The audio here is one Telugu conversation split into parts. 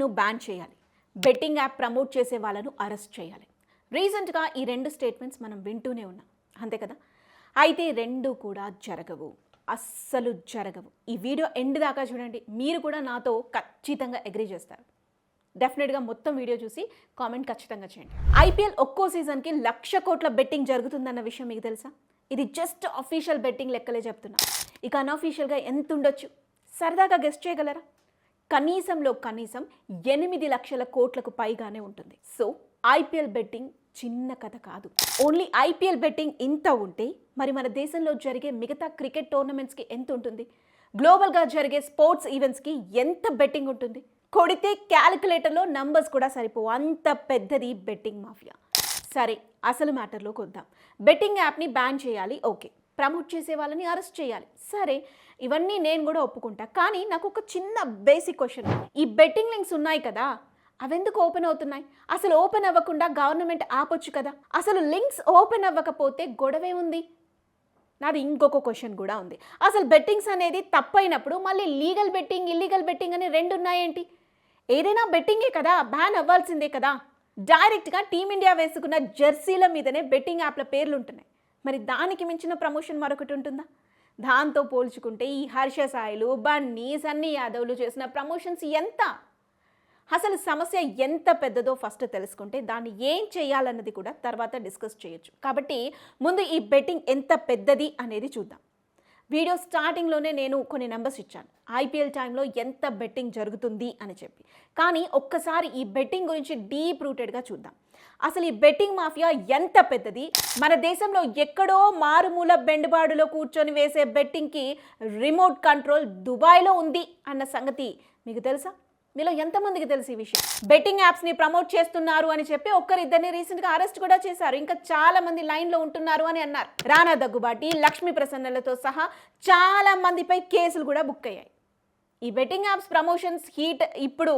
బెట్టింగ్ను బ్యాన్ చేయాలి. బెట్టింగ్ యాప్ ప్రమోట్ చేసే వాళ్ళను అరెస్ట్ చేయాలి. రీసెంట్గా ఈ రెండు స్టేట్మెంట్స్ మనం వింటూనే ఉన్నాం. అంతే కదా? అయితే రెండు కూడా జరగవు. అస్సలు జరగవు. ఈ వీడియో ఎండ్ దాకా చూడండి. మీరు కూడా నాతో ఖచ్చితంగా అగ్రీ చేస్తారు. డెఫినెట్గా మొత్తం వీడియో చూసి కామెంట్ ఖచ్చితంగా చేయండి. ఐపీఎల్ ఒక్కో సీజన్కి లక్ష కోట్ల బెట్టింగ్ జరుగుతుందన్న విషయం మీకు తెలుసా? ఇది జస్ట్ అఫీషియల్ బెట్టింగ్ లెక్కలే చెప్తున్నా. ఇక అన్అఫీషియల్గా ఎంత ఉండొచ్చు? సరదాగా గెస్ట్ చేయగలరా? కనీసంలో కనీసం ఎనిమిది లక్షల కోట్లకు పైగానే ఉంటుంది. సో ఐపీఎల్ బెట్టింగ్ చిన్న కథ కాదు. ఓన్లీ ఐపీఎల్ బెట్టింగ్ ఇంత ఉంటే మరి మన దేశంలో జరిగే మిగతా క్రికెట్ టోర్నమెంట్స్కి ఎంత ఉంటుంది? గ్లోబల్గా జరిగే స్పోర్ట్స్ ఈవెంట్స్కి ఎంత బెట్టింగ్ ఉంటుంది? కొడితే క్యాలిక్యులేటర్లో నంబర్స్ కూడా సరిపోవు. అంత పెద్దది బెట్టింగ్ మాఫియా. సరే అసలు మ్యాటర్లోకి వద్దాం బెట్టింగ్ యాప్ని బ్యాన్ చేయాలి. ఓకే. ప్రమోట్ చేసే వాళ్ళని అరెస్ట్ చేయాలి. సరే ఇవన్నీ నేను కూడా ఒప్పుకుంటా. కానీ నాకు ఒక చిన్న బేసిక్ క్వశ్చన్ ఈ బెట్టింగ్ లింక్స్ ఉన్నాయి కదా అవెందుకు ఓపెన్ అవుతున్నాయి? అసలు ఓపెన్ అవ్వకుండా గవర్నమెంట్ ఆపొచ్చు కదా. అసలు లింక్స్ ఓపెన్ అవ్వకపోతే గొడవే ఉంది? నాది ఇంకొక క్వశ్చన్ కూడా ఉంది. అసలు బెట్టింగ్స్ అనేది తప్పైనప్పుడు మళ్ళీ లీగల్ బెట్టింగ్ ఇల్లీగల్ బెట్టింగ్ అని రెండు ఉన్నాయేంటి? ఏదైనా బెట్టింగే కదా బ్యాన్ అవ్వాల్సిందే కదా. డైరెక్ట్గా టీమిండియా వేసుకున్న జెర్సీల మీదనే బెట్టింగ్ యాప్ల పేర్లు ఉంటున్నాయి మరి దానికి మించిన ప్రమోషన్ మరొకటి ఉంటుందా? దాంతో పోల్చుకుంటే ఈ హర్ష సాయిలు బన్నీ సన్నీ యాదవ్లు చేసిన ప్రమోషన్స్ ఎంత? అసలు సమస్య ఎంత పెద్దదో ఫస్ట్ తెలుసుకుంటే దాన్ని ఏం చేయాలన్నది కూడా తర్వాత డిస్కస్ చేయొచ్చు. కాబట్టి ముందు ఈ బెట్టింగ్ ఎంత పెద్దది అనేది చూద్దాం. వీడియో స్టార్టింగ్లోనే నేను కొన్ని నెంబర్స్ ఇచ్చాను. ఐపీఎల్ టైంలో ఎంత బెట్టింగ్ జరుగుతుంది అని చెప్పి. కానీ ఒక్కసారి ఈ బెట్టింగ్ గురించి డీప్ రూటెడ్గా చూద్దాం. అసలు ఈ బెట్టింగ్ మాఫియా ఎంత పెద్దది? మన దేశంలో ఎక్కడో మారుమూల బెండుబాడులో కూర్చొని వేసే బెట్టింగ్కి రిమోట్ కంట్రోల్ దుబాయ్లో ఉంది అన్న సంగతి మీకు తెలుసా? మీలో ఎంతమందికి తెలుసు ఈ విషయం? బెట్టింగ్ యాప్స్ని ప్రమోట్ చేస్తున్నారు అని చెప్పి ఒక్కరిద్దరిని రీసెంట్గా అరెస్ట్ కూడా చేశారు. ఇంకా చాలా మంది లైన్లో ఉంటున్నారు అని అన్నారు. రానా దగ్గుబాటి లక్ష్మీ ప్రసన్నలతో సహా చాలా మందిపై కేసులు కూడా బుక్ అయ్యాయి. ఈ బెట్టింగ్ యాప్స్ ప్రమోషన్స్ హీట్ ఇప్పుడు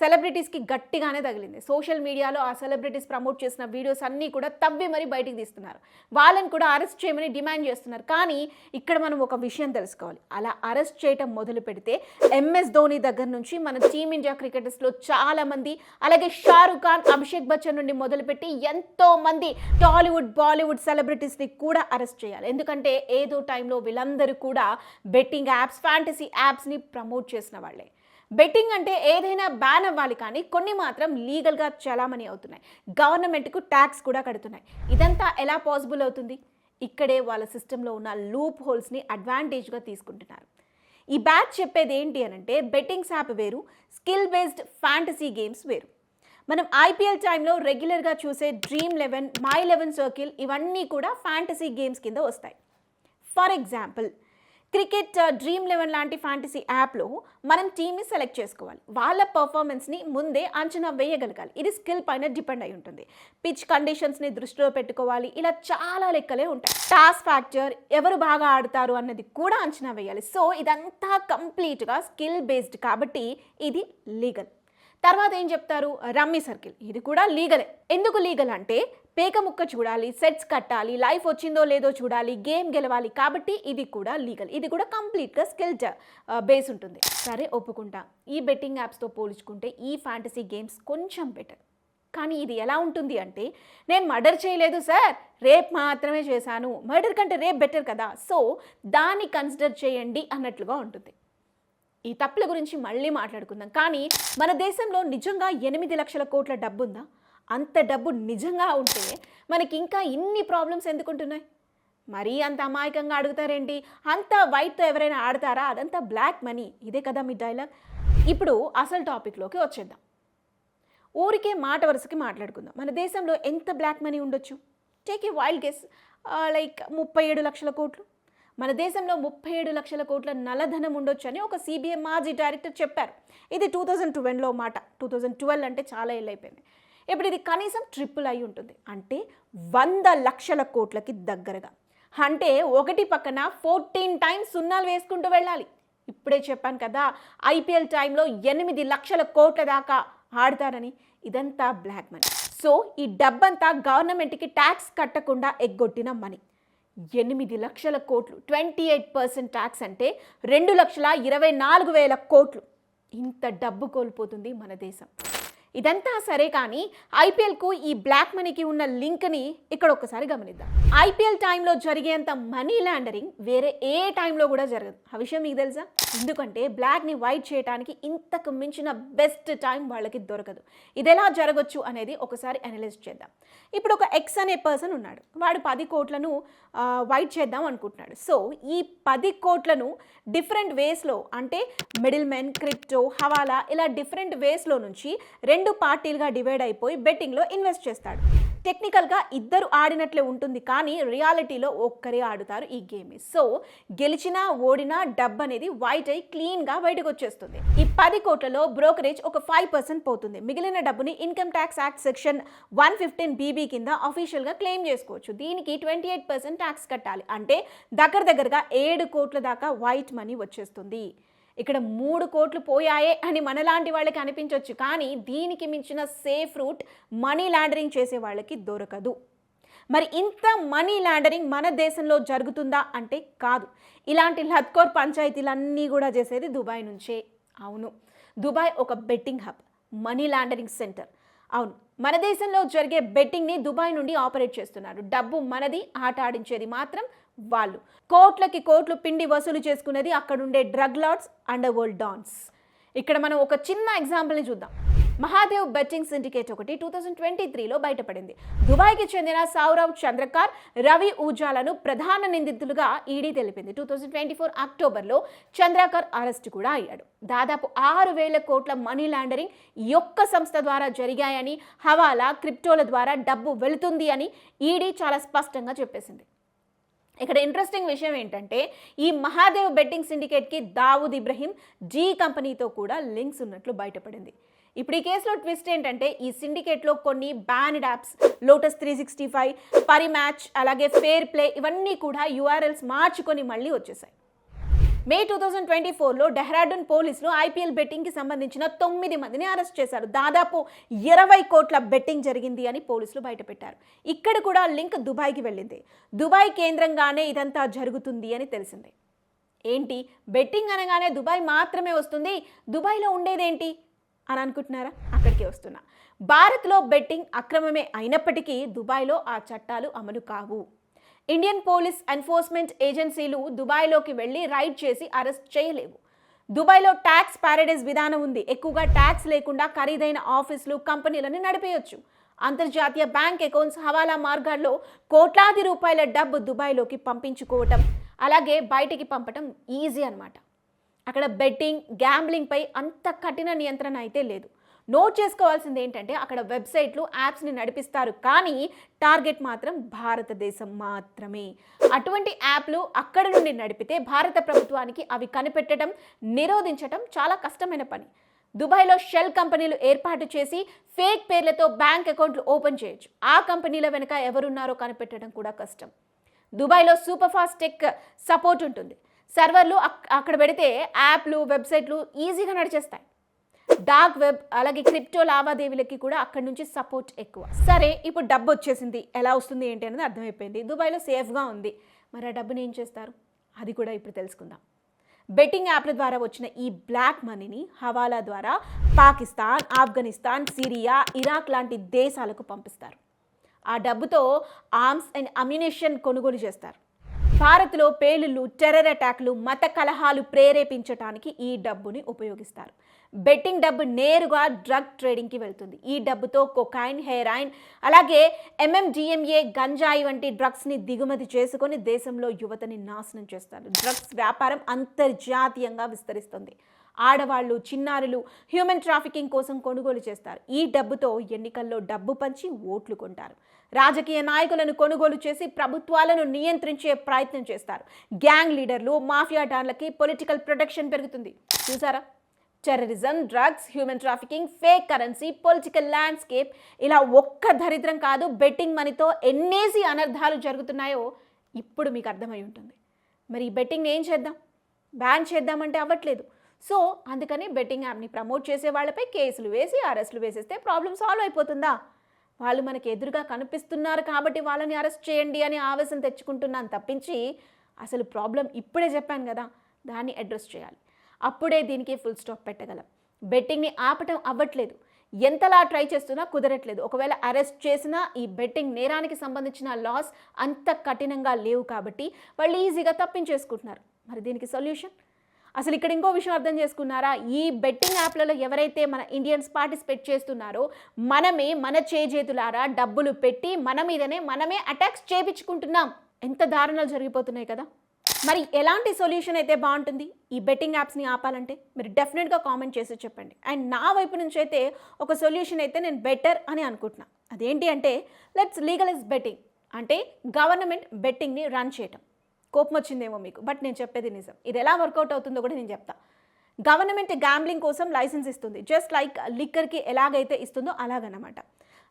సెలబ్రిటీస్కి గట్టిగానే తగిలింది. సోషల్ మీడియాలో ఆ సెలబ్రిటీస్ ప్రమోట్ చేసిన వీడియోస్ అన్నీ కూడా తవ్వి మరీ బయటికి తీస్తున్నారు. వాళ్ళని కూడా అరెస్ట్ చేయమని డిమాండ్ చేస్తున్నారు. కానీ ఇక్కడ మనం ఒక విషయం తెలుసుకోవాలి. అలా అరెస్ట్ చేయటం మొదలు పెడితే ఎంఎస్ ధోని దగ్గర నుంచి మన టీమిండియా క్రికెటర్స్లో చాలామంది అలాగే షారుఖ్ ఖాన్ అభిషేక్ బచ్చన్ నుండి మొదలుపెట్టి ఎంతోమంది టాలీవుడ్ బాలీవుడ్ సెలబ్రిటీస్ని కూడా అరెస్ట్ చేయాలి. ఎందుకంటే ఏదో టైంలో వీళ్ళందరూ కూడా బెట్టింగ్ యాప్స్ ఫ్యాంటసీ యాప్స్ని ప్రమోట్ చేసిన వాళ్ళే. బెట్టింగ్ అంటే ఏదైనా బ్యాన్ అవ్వాలి కానీ కొన్ని మాత్రం లీగల్గా చలామణి అవుతున్నాయి. గవర్నమెంట్కు ట్యాక్స్ కూడా కడుతున్నాయి. ఇదంతా ఎలా పాసిబుల్ అవుతుంది? ఇక్కడే వాళ్ళ సిస్టంలో ఉన్న లూప్ హోల్స్ని అడ్వాంటేజ్గా తీసుకుంటున్నారు. ఈ బ్యాచ్ చెప్పేది ఏంటి అని అంటే బెట్టింగ్స్ యాప్ వేరు స్కిల్ బేస్డ్ ఫ్యాంటసీ గేమ్స్ వేరు. మనం ఐపీఎల్ టైంలో రెగ్యులర్గా చూసే Dream Eleven My Eleven Circle ఇవన్నీ కూడా ఫ్యాంటసీ గేమ్స్ కింద వస్తాయి. For example cricket Dream Eleven లాంటి ఫ్యాంటసీ యాప్లో మనం టీమ్ని సెలెక్ట్ చేసుకోవాలి. వాళ్ళ పర్ఫార్మెన్స్ని ముందే అంచనా వేయగలగాలి. ఇది స్కిల్ పైన డిపెండ్ అయి ఉంటుంది. పిచ్ కండిషన్స్ని దృష్టిలో పెట్టుకోవాలి. ఇలా చాలా లెక్కలే ఉంటాయి. టాస్ ఫ్యాక్టర్ ఎవరు బాగా ఆడతారు అన్నది కూడా అంచనా వేయాలి. సో ఇదంతా కంప్లీట్గా స్కిల్ బేస్డ్ కాబట్టి ఇది లీగల్ తర్వాత ఏం చెప్తారు? Rummy Circle. ఇది కూడా లీగలే. ఎందుకు లీగల్ అంటే పేక ముక్క చూడాలి సెట్స్ కట్టాలి లైఫ్ వచ్చిందో లేదో చూడాలి గేమ్ గెలవాలి కాబట్టి ఇది కూడా లీగల్. ఇది కూడా కంప్లీట్గా స్కిల్ బేస్ ఉంటుంది. సరే ఒప్పుకుంటా. ఈ బెట్టింగ్ యాప్స్తో పోల్చుకుంటే ఈ ఫ్యాంటసీ గేమ్స్ కొంచెం బెటర్. కానీ ఇది ఎలా ఉంటుంది అంటే నేను మర్డర్ చేయలేదు సార్ రేప్ మాత్రమే చేశాను. మర్డర్ కంటే రేప్ బెటర్ కదా. సో దాన్ని కన్సిడర్ చేయండి అన్నట్లుగా ఉంటుంది. ఈ తప్పుల గురించి మళ్ళీ మాట్లాడుకుందాం. కానీ మన దేశంలో నిజంగా ఎనిమిది లక్షల కోట్ల డబ్బు ఉందా అంత డబ్బు నిజంగా ఉంటే మనకి ఇంకా ఇన్ని ప్రాబ్లమ్స్ ఎందుకుంటున్నాయి? మరీ అంత అమాయకంగా అడుగుతారేంటి? అంత వైట్తో ఎవరైనా ఆడతారా? అదంతా బ్లాక్ మనీ. ఇదే కదా మీ డైలాగ్? ఇప్పుడు అసలు టాపిక్లోకి వచ్చేద్దాం. ఊరికే మాట వరుసకి మాట్లాడుకుందాం. మన దేశంలో ఎంత బ్లాక్ మనీ ఉండొచ్చు? Take a wild guess. Like ముప్పై ఏడు లక్షల కోట్లు. మన దేశంలో ముప్పై ఏడు లక్షల కోట్ల నల్లధనం ఉండొచ్చు అని ఒక సిబిఐ మాజీ డైరెక్టర్ చెప్పారు. ఇది టూ థౌజండ్ ట్వెల్వ్లో మాట. టూ థౌజండ్ ట్వెల్వ్ అంటే చాలా ఏళ్ళు ఇప్పుడు ఇది కనీసం ట్రిపుల్ అయి ఉంటుంది. అంటే వంద లక్షల కోట్లకి దగ్గరగా. అంటే ఒకటి పక్కన ఫోర్టీన్ టైమ్స్ సున్నాలు వేసుకుంటూ వెళ్ళాలి. ఇప్పుడే చెప్పాను కదా ఐపీఎల్ టైంలో ఎనిమిది లక్షల కోట్ల దాకా ఆడతారని. ఇదంతా బ్లాక్ మనీ. సో ఈ డబ్బంతా గవర్నమెంట్కి ట్యాక్స్ కట్టకుండా ఎగ్గొట్టిన మనీ. ఎనిమిది లక్షల కోట్లు. ట్వంటీ ఎయిట్ పర్సెంట్ ట్యాక్స్ అంటే రెండు లక్షల ఇరవై నాలుగు వేల కోట్లు. ఇంత డబ్బు కోల్పోతుంది మన దేశం. ఇదంతా సరే కానీ ఐపీఎల్కు ఈ బ్లాక్ మనీకి ఉన్న లింక్ని ఇక్కడ ఒక్కసారి గమనిద్దాం. ఐపీఎల్ టైంలో జరిగేంత మనీ లాండరింగ్ వేరే ఏ టైంలో కూడా జరగదు. ఆ విషయం మీకు తెలుసా? ఎందుకంటే బ్లాక్ని వైట్ చేయడానికి ఇంతకు మించిన బెస్ట్ టైం వాళ్ళకి దొరకదు. ఇది ఎలా జరగచ్చు అనేది ఒకసారి అనలైజ్ చేద్దాం. ఇప్పుడు ఒక ఎక్స్ అనే పర్సన్ ఉన్నాడు. వాడు పది కోట్లను వైట్ చేద్దాం అనుకుంటున్నాడు. సో ఈ పది కోట్లను డిఫరెంట్ వేస్లో అంటే మిడిల్ మెన్ క్రిప్టో హవాలా ఇలా డిఫరెంట్ వేస్లో నుంచి రెండు పార్టీలుగా డివైడ్ అయిపోయి బెట్టింగ్లో ఇన్వెస్ట్ చేస్తాడు. టెక్నికల్గా ఇద్దరు ఆడినట్లే ఉంటుంది కానీ రియాలిటీలో ఒక్కరే ఆడుతారు ఈ గేమ్. సో గెలిచినా ఓడినా డబ్బు అనేది వైట్ అయి క్లీన్గా బయటకు వచ్చేస్తుంది ఈ పది కోట్లలో బ్రోకరేజ్ ఒక ఫైవ్ పర్సెంట్ పోతుంది. మిగిలిన డబ్బుని income tax act section one fifteen BB కింద అఫీషియల్గా క్లెయిమ్ చేసుకోవచ్చు. దీనికి ట్వంటీ ఎయిట్ పర్సెంట్ ట్యాక్స్ కట్టాలి. అంటే దగ్గర దగ్గరగా ఏడు కోట్ల దాకా వైట్ మనీ వచ్చేస్తుంది. ఇక్కడ మూడు కోట్లు పోయాయే అని మనలాంటి వాళ్ళకి అనిపించవచ్చు కానీ దీనికి మించిన సేఫ్ రూట్ మనీ లాండరింగ్ చేసే వాళ్ళకి దొరకదు. మరి ఇంత మనీ లాండరింగ్ మన దేశంలో జరుగుతుందా అంటే కాదు. ఇలాంటి లత్కోర్ పంచాయతీలన్నీ కూడా చేసేది దుబాయ్ నుంచే. అవును దుబాయ్ ఒక betting hub money laundering centre అవును మన దేశంలో జరిగే బెట్టింగ్ని దుబాయ్ నుండి ఆపరేట్ చేస్తున్నారు. డబ్బు మనది ఆట ఆడించేది మాత్రం వాళ్ళు. కోట్లకి కోట్లు పిండి వసూలు చేసుకునేది అక్కడుండే drug lords under world dons. ఇక్కడ మనం ఒక చిన్న ఎగ్జాంపుల్ని చూద్దాం. మహాదేవ్ బెట్టింగ్ సిండికేట్ ఒకటి టూ థౌజండ్ ట్వంటీ త్రీలో బయటపడింది. దుబాయ్కి చెందిన సౌరవ్ చంద్రకార్ రవి ఊజాలను ప్రధాన నిందితులుగా ఈడీ తెలిపింది. టూ థౌజండ్ ట్వంటీ ఫోర్ అక్టోబర్లో చంద్రకార్ అరెస్ట్ కూడా అయ్యాడు. దాదాపు ఆరు వేల కోట్ల మనీ లాండరింగ్ యొక్క సంస్థ ద్వారా జరిగాయని హవాలా క్రిప్టోల ద్వారా డబ్బు వెళుతుంది అని ఈడీ చాలా స్పష్టంగా చెప్పేసింది. ఇక్కడ ఇంట్రెస్టింగ్ విషయం ఏంటంటే ఈ మహాదేవ్ బెట్టింగ్ సిండికేట్కి దావుద్ ఇబ్రహీం జీ కంపెనీతో కూడా లింక్స్ ఉన్నట్లు బయటపడింది. ఇప్పుడు ఈ కేసులో ట్విస్ట్ ఏంటంటే ఈ సిండికేట్లో కొన్ని banned apps Lotus three sixty five Parimatch అలాగే ఫేర్ ప్లే ఇవన్నీ కూడా యూఆర్ఎల్స్ మార్చుకొని మళ్ళీ వచ్చేసాయి. మే టూ థౌజండ్ ట్వంటీ ఫోర్లో డెహ్రాడూన్ పోలీసులు ఐపీఎల్ బెట్టింగ్కి సంబంధించిన తొమ్మిది మందిని అరెస్ట్ చేశారు. దాదాపు ఇరవై కోట్ల బెట్టింగ్ జరిగింది అని పోలీసులు బయటపెట్టారు. ఇక్కడ కూడా లింక్ దుబాయ్కి వెళ్ళింది. దుబాయ్ కేంద్రంగానే ఇదంతా జరుగుతుంది అని తెలిసింది. ఏంటి? బెట్టింగ్ అనగానే దుబాయ్ మాత్రమే వస్తుంది? దుబాయ్లో ఉండేదేంటి? అని అనుకుంటున్నారా? అక్కడికే వస్తున్నా. భారత్లో బెట్టింగ్ అక్రమమే అయినప్పటికీ దుబాయ్లో ఆ చట్టాలు అమలు కావు. ఇండియన్ పోలీస్ ఎన్ఫోర్స్మెంట్ ఏజెన్సీలు దుబాయ్లోకి వెళ్ళి రైడ్ చేసి అరెస్ట్ చేయలేవు. దుబాయ్లో ట్యాక్స్ ప్యారడైజ్ విధానం ఉంది. ఎక్కువగా ట్యాక్స్ లేకుండా ఖరీదైన ఆఫీసులు కంపెనీలను నడిపేయొచ్చు. అంతర్జాతీయ బ్యాంక్ అకౌంట్స్ హవాలా మార్గాల్లో కోట్లాది రూపాయల డబ్బు దుబాయ్లోకి పంపించుకోవటం అలాగే బయటికి పంపటం ఈజీ అనమాట అక్కడ బెట్టింగ్ గ్యాంబ్లింగ్పై అంత కఠిన నియంత్రణ అయితే లేదు. నోట్ చేసుకోవాల్సింది ఏంటంటే అక్కడ వెబ్సైట్లు యాప్స్ని నడిపిస్తారు. కానీ టార్గెట్ మాత్రం భారతదేశం మాత్రమే. అటువంటి యాప్లు అక్కడ నుండి నడిపితే భారత ప్రభుత్వానికి అవి కనిపెట్టడం నిరోధించడం చాలా కష్టమైన పని. దుబాయ్లో షెల్ కంపెనీలు ఏర్పాటు చేసి ఫేక్ పేర్లతో బ్యాంక్ అకౌంట్లు ఓపెన్ చేయొచ్చు. ఆ కంపెనీల వెనుక ఎవరున్నారో కనిపెట్టడం కూడా కష్టం. దుబాయ్లో సూపర్ ఫాస్ట్ టెక్ సపోర్ట్ ఉంటుంది. సర్వర్లు అక్- అక్కడ పెడితే యాప్లు వెబ్సైట్లు ఈజీగా నడిచేస్తాయి. డార్క్ వెబ్ అలాగే క్రిప్టో లావాదేవీలకి కూడా అక్కడి నుంచి సపోర్ట్ ఎక్కువ. సరే ఇప్పుడు డబ్బు వచ్చేసింది. ఎలా వస్తుంది ఏంటి అనేది అర్థమైపోయింది. దుబాయ్లో సేఫ్గా ఉంది. మరి ఆ డబ్బుని ఏం చేస్తారు? అది కూడా ఇప్పుడు తెలుసుకుందాం. బెట్టింగ్ యాప్ల ద్వారా వచ్చిన ఈ బ్లాక్ మనీని హవాలా ద్వారా పాకిస్తాన్ ఆఫ్ఘనిస్తాన్ సిరియా ఇరాక్ లాంటి దేశాలకు పంపిస్తారు. ఆ డబ్బుతో ఆర్మ్స్ అండ్ అమ్యునేషన్ కొనుగోలు చేస్తారు. భారత్లో పేలుళ్ళు టెర్రర్ అటాక్లు మత కలహాలు ప్రేరేపించడానికి ఈ డబ్బుని ఉపయోగిస్తారు. బెట్టింగ్ డబ్బు నేరుగా డ్రగ్ ట్రేడింగ్కి వెళ్తుంది. ఈ డబ్బుతో కొకైన్ హెరాయిన్ అలాగే ఎంఎండిఎంఏ గంజాయి వంటి డ్రగ్స్ని దిగుమతి చేసుకొని దేశంలో యువతని నాశనం చేస్తారు. డ్రగ్స్ వ్యాపారం అంతర్జాతీయంగా విస్తరిస్తుంది. ఆడవాళ్ళు చిన్నారులు హ్యూమన్ ట్రాఫికింగ్ కోసం కొనుగోలు చేస్తారు. ఈ డబ్బుతో ఎన్నికల్లో డబ్బు పంచి ఓట్లు కొంటారు. రాజకీయ నాయకులను కొనుగోలు చేసి ప్రభుత్వాలను నియంత్రించే ప్రయత్నం చేస్తారు. గ్యాంగ్ లీడర్లు మాఫియా డాన్లకి పొలిటికల్ ప్రొటెక్షన్ పెరుగుతుంది. చూసారా? Terrorism drugs human trafficking fake currency political landscape ఇలా ఒక్క దరిద్రం కాదు బెట్టింగ్ మనీతో ఎన్నేసి అనర్థాలు జరుగుతున్నాయో ఇప్పుడు మీకు అర్థమై ఉంటుంది. మరి ఈ బెట్టింగ్ని ఏం చేద్దాం? బ్యాన్ చేద్దామంటే అవ్వట్లేదు. సో అందుకని బెట్టింగ్ యాప్ని ప్రమోట్ చేసే వాళ్ళపై కేసులు వేసి అరెస్టులు వేసేస్తే ప్రాబ్లం సాల్వ్ అయిపోతుందా? వాళ్ళు మనకి ఎదురుగా కనిపిస్తున్నారు కాబట్టి వాళ్ళని అరెస్ట్ చేయండి అని ఆవేశం తెచ్చుకుంటున్నాను తప్పించి అసలు ప్రాబ్లం ఇప్పుడే చెప్పాను కదా దాన్ని అడ్రస్ చేయాలి. అప్పుడే దీనికి ఫుల్ స్టాప్ పెట్టగలం. బెట్టింగ్ని ఆపటం అవ్వట్లేదు. ఎంతలా ట్రై చేస్తున్నా కుదరట్లేదు. ఒకవేళ అరెస్ట్ చేసినా ఈ బెట్టింగ్ నేరానికి సంబంధించిన లాస్ అంత కఠినంగా లేవు కాబట్టి వాళ్ళు ఈజీగా తప్పించేసుకుంటున్నారు. మరి దీనికి సొల్యూషన్ అసలు ఇక్కడ ఇంకో విషయం అర్థం చేసుకున్నారా? ఈ బెట్టింగ్ యాప్లలో ఎవరైతే మన ఇండియన్స్ పార్టిసిపేట్ చేస్తున్నారో మనమే మన చేజేతులారా డబ్బులు పెట్టి మన మీదనే మనమే అటాక్స్ చేపించుకుంటున్నాం. ఎంత దారుణాలు జరిగిపోతున్నాయి కదా? మరి ఎలాంటి సొల్యూషన్ అయితే బాగుంటుంది? ఈ బెట్టింగ్ యాప్స్ని ఆపాలంటే మీరు డెఫినెట్గా కామెంట్ చేసి చెప్పండి. అండ్ నా వైపు నుంచి అయితే ఒక సొల్యూషన్ అయితే నేను బెటర్ అని అనుకుంటున్నా. అదేంటి అంటే లెట్స్ లీగలైజ్ బెట్టింగ్ అంటే గవర్నమెంట్ బెట్టింగ్ని రన్ చేయటం. కోపం వచ్చిందేమో మీకు బట్ నేను చెప్పేది నిజం. ఇది ఎలా వర్కౌట్ అవుతుందో కూడా నేను చెప్తా. గవర్నమెంట్ గ్యాంబ్లింగ్ కోసం లైసెన్స్ ఇస్తుంది. జస్ట్ లైక్ లిక్కర్కి ఎలాగైతే ఇస్తుందో అలాగనమాట.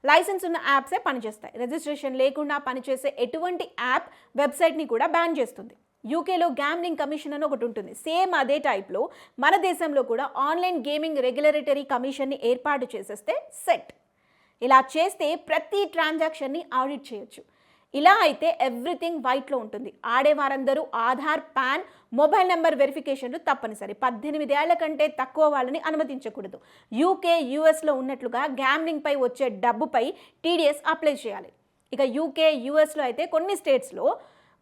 లైసెన్స్ ఉన్న యాప్సే పనిచేస్తాయి. రిజిస్ట్రేషన్ లేకుండా పనిచేసే ఎటువంటి యాప్ వెబ్సైట్ని కూడా బ్యాన్ చేస్తుంది. యూకేలో గ్యామ్లింగ్ కమిషన్ అని ఒకటి ఉంటుంది. సేమ్ అదే టైప్లో మన దేశంలో కూడా ఆన్లైన్ గేమింగ్ రెగ్యులేటరీ కమిషన్ని ఏర్పాటు చేసేస్తే సెట్ ఇలా చేస్తే ప్రతి ట్రాన్సాక్షన్ని ఆడిట్ చేయొచ్చు. ఇలా అయితే ఎవ్రీథింగ్ వైట్లో ఉంటుంది. ఆడేవారందరూ ఆధార్ పాన్ మొబైల్ నెంబర్ వెరిఫికేషన్లు తప్పనిసరి. పద్దెనిమిది ఏళ్ళ కంటే తక్కువ వాళ్ళని అనుమతించకూడదు. యూకే యూఎస్లో ఉన్నట్లుగా గ్యామ్లింగ్పై వచ్చే డబ్బుపై టీడీఎస్ అప్లై చేయాలి. ఇక యూకే యూఎస్లో అయితే కొన్ని స్టేట్స్లో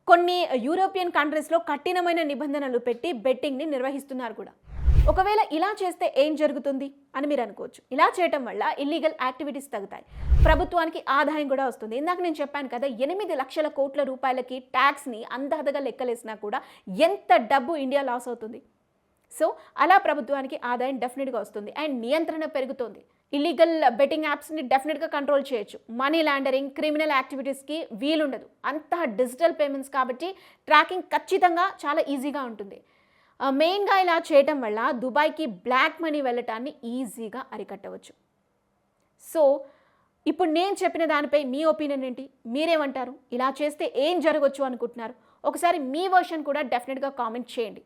కొన్ని యూరోపియన్ కంట్రీస్లో కఠినమైన నిబంధనలు పెట్టి బెట్టింగ్ని నిర్వహిస్తున్నారు కూడా. ఒకవేళ ఇలా చేస్తే ఏం జరుగుతుంది అని మీరు అనుకోవచ్చు. ఇలా చేయటం వల్ల ఇల్లీగల్ యాక్టివిటీస్ తగ్గుతాయి. ప్రభుత్వానికి ఆదాయం కూడా వస్తుంది. ఇందాక నేను చెప్పాను కదా ఎనిమిది లక్షల కోట్ల రూపాయలకి ట్యాక్స్ని అందాదగా లెక్కలేసినా కూడా ఎంత డబ్బు ఇండియా లాస్ అవుతుంది? సో అలా ప్రభుత్వానికి ఆదాయం డెఫినెట్గా వస్తుంది. అండ్ నియంత్రణ పెరుగుతుంది. ఇల్లీగల్ బెట్టింగ్ యాప్స్ని డెఫినెట్గా కంట్రోల్ చేయొచ్చు. మనీ లాండరింగ్ క్రిమినల్ యాక్టివిటీస్కి వీలుండదు. అంత డిజిటల్ పేమెంట్స్ కాబట్టి ట్రాకింగ్ ఖచ్చితంగా చాలా ఈజీగా ఉంటుంది. మెయిన్గా ఇలా చేయటం వల్ల దుబాయ్కి బ్లాక్ మనీ వెళ్ళటాన్ని ఈజీగా అరికట్టవచ్చు. సో ఇప్పుడు నేను చెప్పిన దానిపై మీ ఒపీనియన్ ఏంటి? మీరేమంటారు? ఇలా చేస్తే ఏం జరగవచ్చు అనుకుంటున్నారు? ఒకసారి మీ వర్షన్ కూడా డెఫినెట్గా కామెంట్ చేయండి.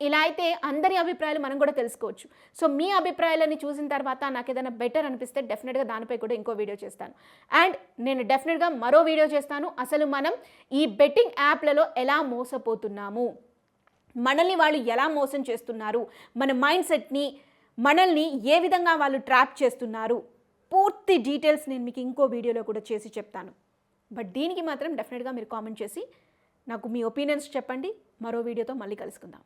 ఇలా అయితే అందరి అభిప్రాయాలు మనం కూడా తెలుసుకోవచ్చు. సో మీ అభిప్రాయాలని చూసిన తర్వాత నాకు ఏదైనా బెటర్ అనిపిస్తే డెఫినెట్గా దానిపై కూడా ఇంకో వీడియో చేస్తాను. అండ్ నేను డెఫినెట్గా మరో వీడియో చేస్తాను. అసలు మనం ఈ బెట్టింగ్ యాప్లలో ఎలా మోసపోతున్నాము? మనల్ని వాళ్ళు ఎలా మోసం చేస్తున్నారు? మన మైండ్ సెట్ని మనల్ని ఏ విధంగా వాళ్ళు ట్రాప్ చేస్తున్నారు? పూర్తి డీటెయిల్స్ నేను మీకు ఇంకో వీడియోలో కూడా చేసి చెప్తాను. బట్ దీనికి మాత్రం డెఫినెట్గా మీరు కామెంట్ చేసి నాకు మీ ఒపీనియన్స్ చెప్పండి. మరో వీడియోతో మళ్ళీ కలుసుకుందాం.